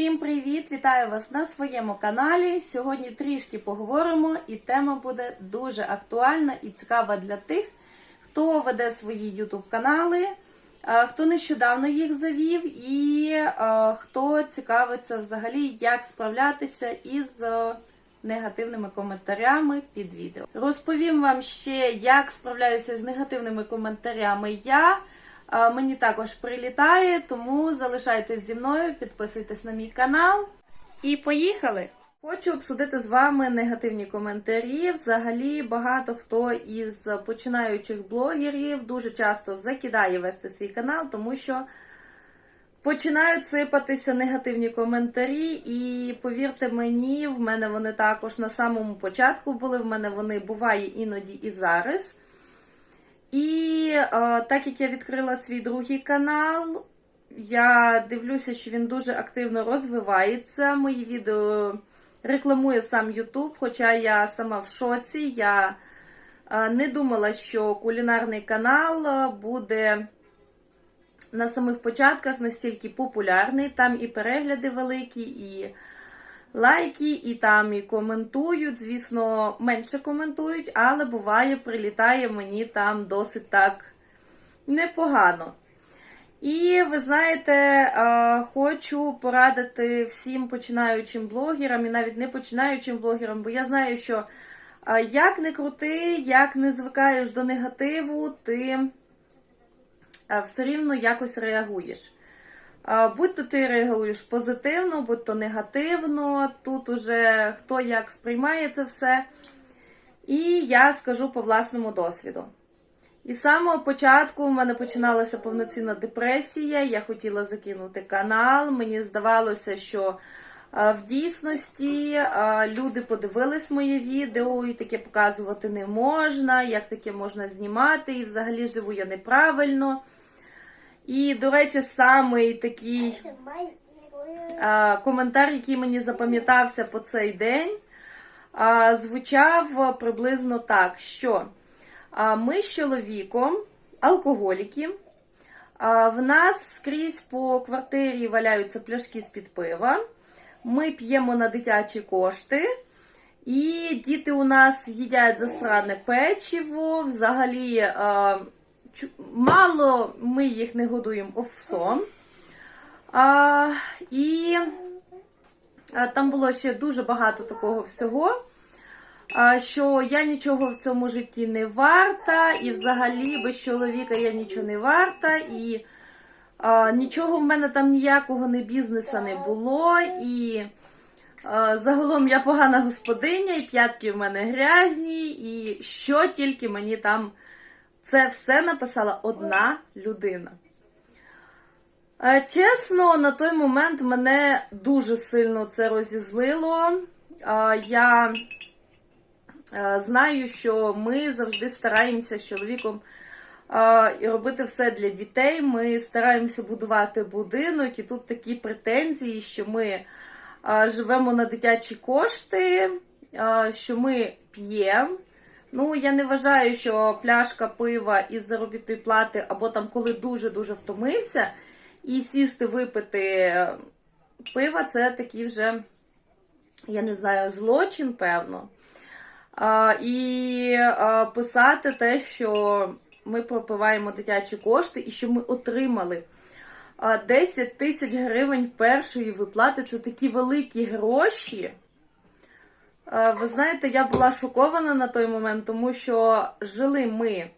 Всім привіт! Вітаю вас на своєму каналі. Сьогодні трішки поговоримо, і тема буде дуже актуальна і цікава для тих, хто веде свої YouTube канали, е, хто нещодавно їх завів, і е, хто цікавиться взагалі, як справлятися із е, негативними коментарями під відео. Розповім вам ще, як справляюся з негативними коментарями я. Мені також прилітає, тому залишайтесь зі мною, підписуйтесь на мій канал. І поїхали! Хочу обсудити з вами негативні коментарі. Взагалі, багато хто із починаючих блогерів дуже часто закидає вести свій канал, тому що починають сипатися негативні коментарі. І повірте мені, в мене вони також на самому початку були. В мене вони буває іноді і зараз. І е, так як я відкрила свій другий канал, я дивлюся, що він дуже активно розвивається. Мої відео рекламує сам YouTube, хоча я сама в шоці. Я е, не думала, що кулінарний канал е, буде на самих початках настільки популярний. Там і перегляди великі, і лайки, і там і коментують. Звісно, менше коментують, але буває, прилітає мені там досить так непогано. І ви знаєте, е, хочу порадити всім починаючим блогерам, і навіть не починаючим блогерам, бо я знаю, що е, як не крути, як не звикаєш до негативу, ти е, все рівно якось реагуєш. Будь то ти реагуєш позитивно, будь то негативно, тут уже хто як сприймає це все. І я скажу по власному досвіду. І з самого початку в мене починалася повноцінна депресія, я хотіла закинути канал. Мені здавалося, що в дійсності люди подивились моє відео, і таке показувати не можна, як таке можна знімати, і взагалі живу я неправильно. І, до речі, самий такий а, коментар, який мені запам'ятався по цей день, а, звучав приблизно так, що а, ми з чоловіком, алкоголіки, а, в нас скрізь по квартирі валяються пляшки з-під пива, ми п'ємо на дитячі кошти. І діти у нас їдять засране печиво, взагалі. Мало ми їх не годуємо овсом. А, І а, там було ще дуже багато такого всього, а, що я нічого в цьому житті не варта, і взагалі без чоловіка я нічого не варта, і а, нічого в мене там ніякого не бізнеса не було. І а, загалом я погана господиня, і п'ятки в мене грязні, і що тільки мені там. Це все написала одна людина. Е, чесно, на той момент мене дуже сильно це розізлило. Е, я е, знаю, що ми завжди стараємося з чоловіком робити все для дітей. Ми стараємося будувати будинок, і тут такі претензії, що ми живемо на дитячі кошти, що ми п'ємо. Ну, я не вважаю, що пляшка пива із заробітної плати, або там, коли дуже-дуже втомився, і сісти випити пива, це такий вже, я не знаю, злочин, певно. А, І а, писати те, що ми пропиваємо дитячі кошти і що ми отримали 10 тисяч гривень першої виплати це такі великі гроші. Ви знаєте, я була шокована на той момент, тому що жили ми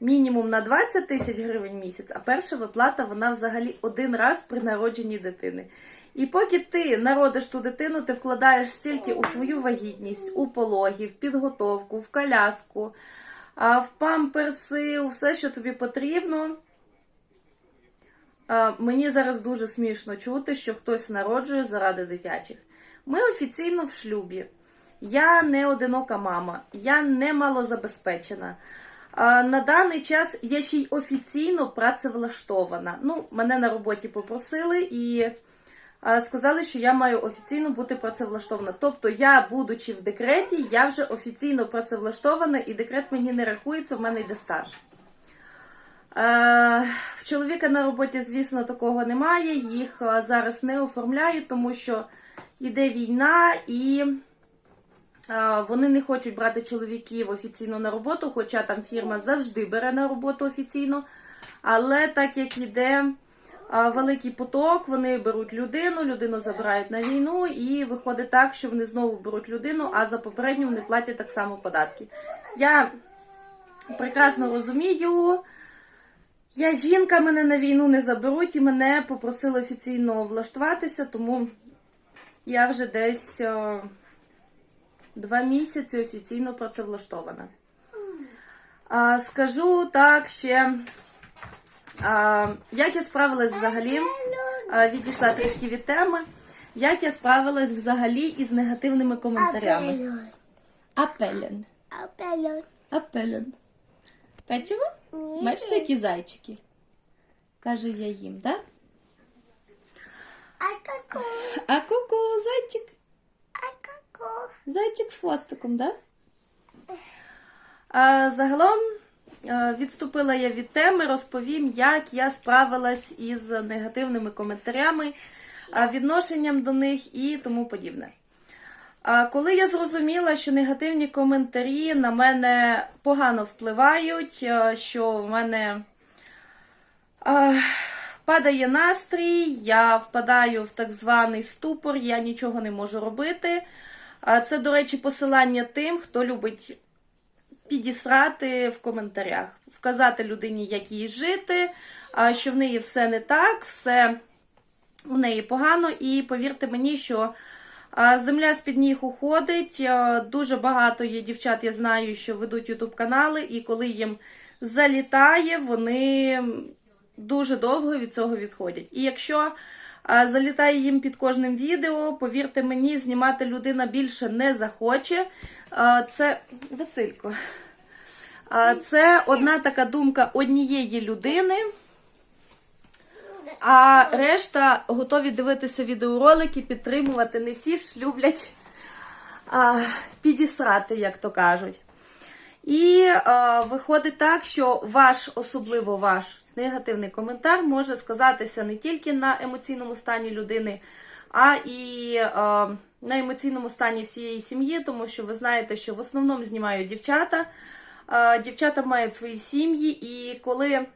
мінімум на 20 тисяч гривень місяць, а перша виплата вона взагалі один раз при народженні дитини. І поки ти народиш ту дитину, ти вкладаєш стільки у свою вагітність, у пологи, в підготовку, в коляску, в памперси, у все, що тобі потрібно. Мені зараз дуже смішно чути, що хтось народжує заради дитячих. Ми офіційно в шлюбі. Я не одинока мама, я не малозабезпечена. На даний час я ще й офіційно працевлаштована. Ну, мене на роботі попросили і сказали, що я маю офіційно бути працевлаштована. Тобто, я, будучи в декреті, я вже офіційно працевлаштована, і декрет мені не рахується, в мене йде стаж. В чоловіка на роботі, звісно, такого немає. Їх зараз не оформляють, тому що йде війна і вони не хочуть брати чоловіків офіційно на роботу, хоча там фірма завжди бере на роботу офіційно. Але так як йде великий поток, вони беруть людину, людину забирають на війну, і виходить так, що вони знову беруть людину, а за попередню вони платять так само податки. Я прекрасно розумію. Я жінка, мене на війну не заберуть і мене попросили офіційно влаштуватися, тому я вже десь е, два місяці офіційно працевлаштована. А, скажу так ще, а, як я справилась взагалі, а, відійшла трішки від теми, як я справилась взагалі із негативними коментарями. Апелен. Апельон. Апелен. Печиво? Бачите, які зайчики? Каже, я їм, так? А како? А ку-ку, зайчик. Зайчик з хвостиком, да? А, загалом відступила я від теми, розповім, як я справилась із негативними коментарями, відношенням до них і тому подібне. А коли я зрозуміла, що негативні коментарі на мене погано впливають, що в мене а, падає настрій, я впадаю в так званий ступор, я нічого не можу робити. Це, до речі, посилання тим, хто любить підісрати в коментарях, вказати людині, як їй жити, що в неї все не так, все в неї погано. І повірте мені, що земля з-під ніг уходить. Дуже багато є дівчат, я знаю, що ведуть ютуб канали, і коли їм залітає, вони дуже довго від цього відходять. І якщо залітає їм під кожним відео, повірте мені, знімати людина більше не захоче. Це Василько. Це одна така думка однієї людини. А решта готові дивитися відеоролики, підтримувати. Не всі ж люблять а, підісрати, як то кажуть. І а, виходить так, що ваш, особливо ваш негативний коментар може сказатися не тільки на емоційному стані людини, а і а, на емоційному стані всієї сім'ї, тому що ви знаєте, що в основному знімають дівчата. А, дівчата мають свої сім'ї, і коли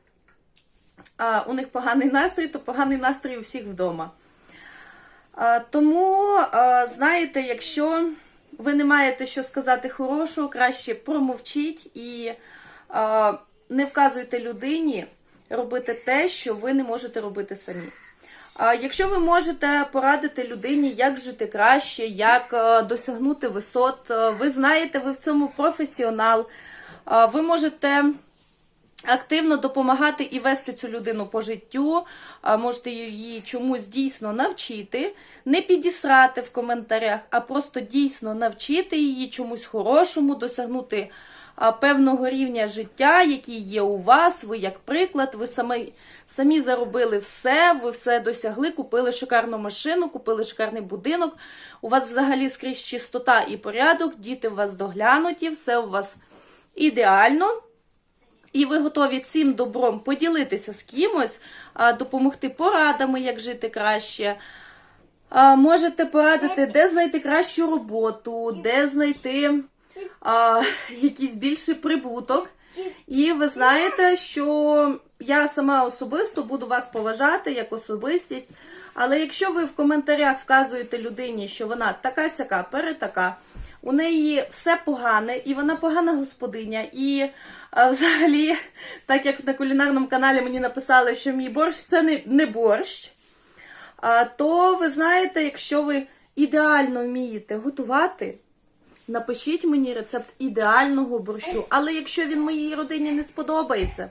а, у них поганий настрій, то поганий настрій у всіх вдома. А, Тому, а, знаєте, якщо ви не маєте що сказати хорошого, краще промовчіть і а, не вказуйте людині робити те, що ви не можете робити самі. А Якщо ви можете порадити людині, як жити краще, як е, досягнути висот, е, ви знаєте, ви в цьому професіонал, е, ви можете активно допомагати і вести цю людину по життю, можете її чомусь дійсно навчити, не підісрати в коментарях, а просто дійсно навчити її чомусь хорошому, досягнути певного рівня життя, який є у вас. Ви як приклад, ви самі, самі заробили все, ви все досягли, купили шикарну машину, купили шикарний будинок. У вас взагалі скрізь чистота і порядок, діти у вас доглянуті, все у вас ідеально. І ви готові цим добром поділитися з кимось, допомогти порадами, як жити краще. Можете порадити, де знайти кращу роботу, де знайти а, якийсь більший прибуток. І ви знаєте, що я сама особисто буду вас поважати як особистість. Але якщо ви в коментарях вказуєте людині, що вона така сяка, перетака, у неї все погане, і вона погана господиня, і а, взагалі, так як на кулінарному каналі мені написали, що мій борщ це не, не борщ, а, то ви знаєте, якщо ви ідеально вмієте готувати, напишіть мені рецепт ідеального борщу. Але якщо він моїй родині не сподобається,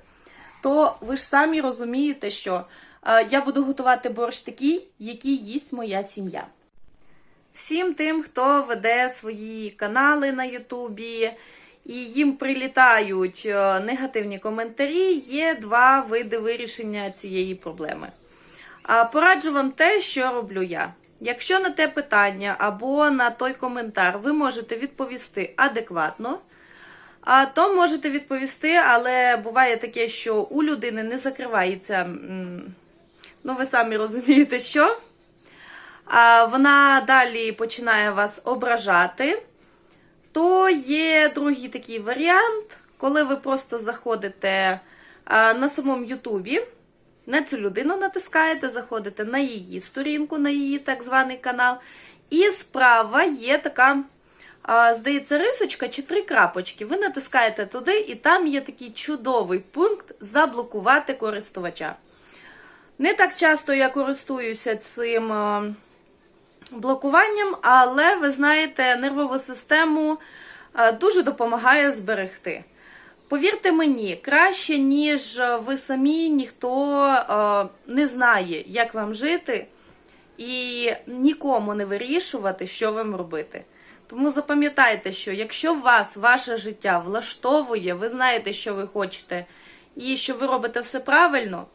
то ви ж самі розумієте, що е, я буду готувати борщ такий, який їсть моя сім'я. Всім тим, хто веде свої канали на Ютубі і їм прилітають е, негативні коментарі, є два види вирішення цієї проблеми. Пораджу вам те, що роблю я. Якщо на те питання або на той коментар ви можете відповісти адекватно, то можете відповісти, але буває таке, що у людини не закривається, ну ви самі розумієте, що. Вона далі починає вас ображати. То є другий такий варіант, коли ви просто заходите на самому Ютубі, на цю людину натискаєте, заходите на її сторінку, на її так званий канал. І справа є така, здається, рисочка чи три крапочки. Ви натискаєте туди, і там є такий чудовий пункт заблокувати користувача. Не так часто я користуюся цим блокуванням, але ви знаєте, нервову систему дуже допомагає зберегти. Повірте мені, краще, ніж ви самі, ніхто е, не знає, як вам жити, і нікому не вирішувати, що вам робити. Тому запам'ятайте, що якщо вас ваше життя влаштовує, ви знаєте, що ви хочете, і що ви робите все правильно,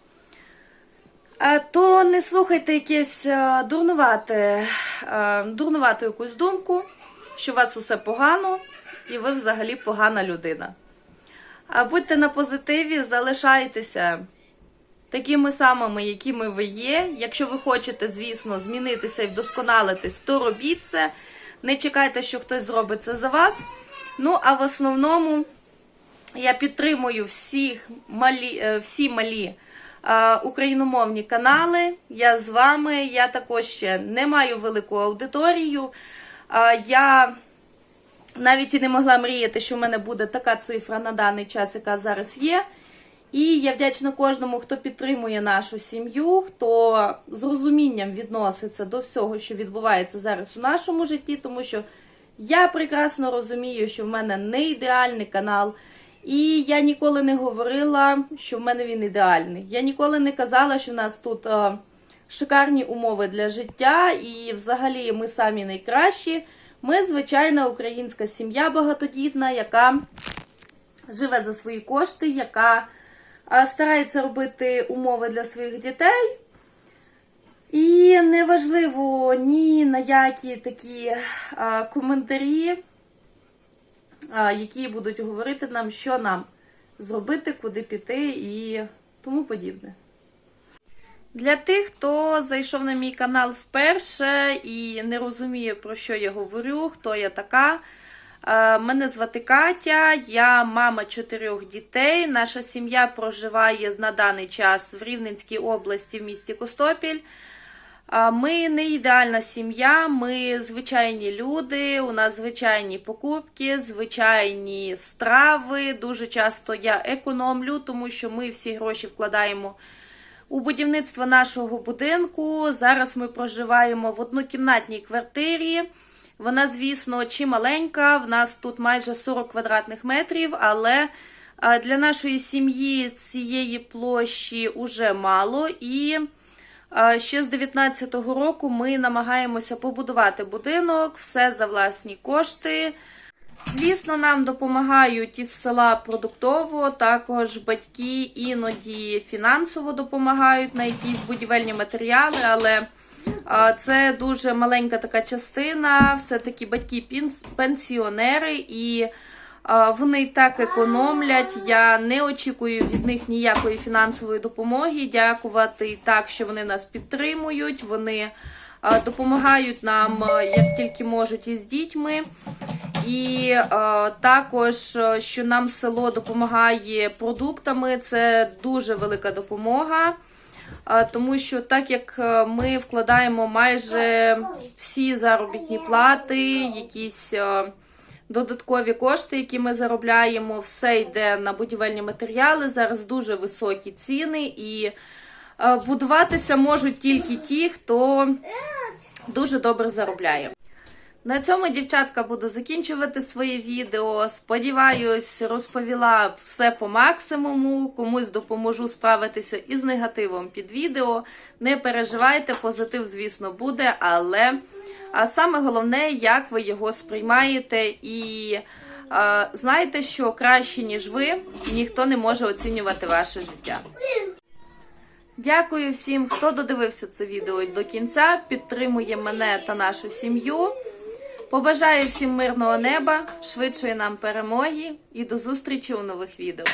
а, то не слухайте якесь е, дурнувате, е, дурнувату якусь думку, що у вас усе погано, і ви взагалі погана людина. Будьте на позитиві, залишайтеся такими самими, якими ви є. Якщо ви хочете, звісно, змінитися і вдосконалитись, то робіть це. Не чекайте, що хтось зробить це за вас. Ну, а в основному я підтримую всіх малі, е, всі малі е, україномовні канали. Я з вами. Я також ще не маю велику аудиторію. Е, Я навіть і не могла мріяти, що в мене буде така цифра на даний час, яка зараз є. І я вдячна кожному, хто підтримує нашу сім'ю, хто з розумінням відноситься до всього, що відбувається зараз у нашому житті, тому що я прекрасно розумію, що в мене не ідеальний канал. І я ніколи не говорила, що в мене він ідеальний. Я ніколи не казала, що в нас тут е, шикарні умови для життя, і взагалі ми самі найкращі. Ми звичайна українська сім'я багатодітна, яка живе за свої кошти, яка старається робити умови для своїх дітей. І неважливо ні на які такі а, коментарі, а, які будуть говорити нам, що нам зробити, куди піти і тому подібне. Для тих, хто зайшов на мій канал вперше і не розуміє, про що я говорю, хто я така. Е, Мене звати Катя, я мама чотирьох дітей. Наша сім'я проживає на даний час в Рівненській області в місті Костопіль. Ми не ідеальна сім'я, ми звичайні люди, у нас звичайні покупки, звичайні страви. Дуже часто я економлю, тому що ми всі гроші вкладаємо у будівництво нашого будинку. Зараз ми проживаємо в однокімнатній квартирі. Вона, звісно, чималенька. В нас тут майже 40 квадратних метрів, але для нашої сім'ї цієї площі уже мало. І ще з 19-го року ми намагаємося побудувати будинок, все за власні кошти. Звісно, нам допомагають із села продуктово, також батьки іноді фінансово допомагають на якісь будівельні матеріали, але це дуже маленька така частина. Все-таки батьки пенсіонери і вони так економлять. Я не очікую від них ніякої фінансової допомоги. Дякувати так, що вони нас підтримують. Вони допомагають нам як тільки можуть із дітьми. І е, також, е, що нам село допомагає продуктами, це дуже велика допомога. Е, тому що так як е, ми вкладаємо майже всі заробітні плати, якісь додаткові кошти, які ми заробляємо, все йде на будівельні матеріали. Зараз дуже високі ціни, і будуватися можуть тільки ті, хто дуже добре заробляє. На цьому, дівчатка, буду закінчувати своє відео. Сподіваюсь, розповіла все по максимуму. Комусь допоможу справитися із негативом під відео. Не переживайте, позитив, звісно, буде, але а саме головне, як ви його сприймаєте. І а, знайте, що краще, ніж ви, ніхто не може оцінювати ваше життя. Дякую всім, хто додивився це відео до кінця, підтримує мене та нашу сім'ю. Побажаю всім мирного неба, швидшої нам перемоги і до зустрічі у нових відео.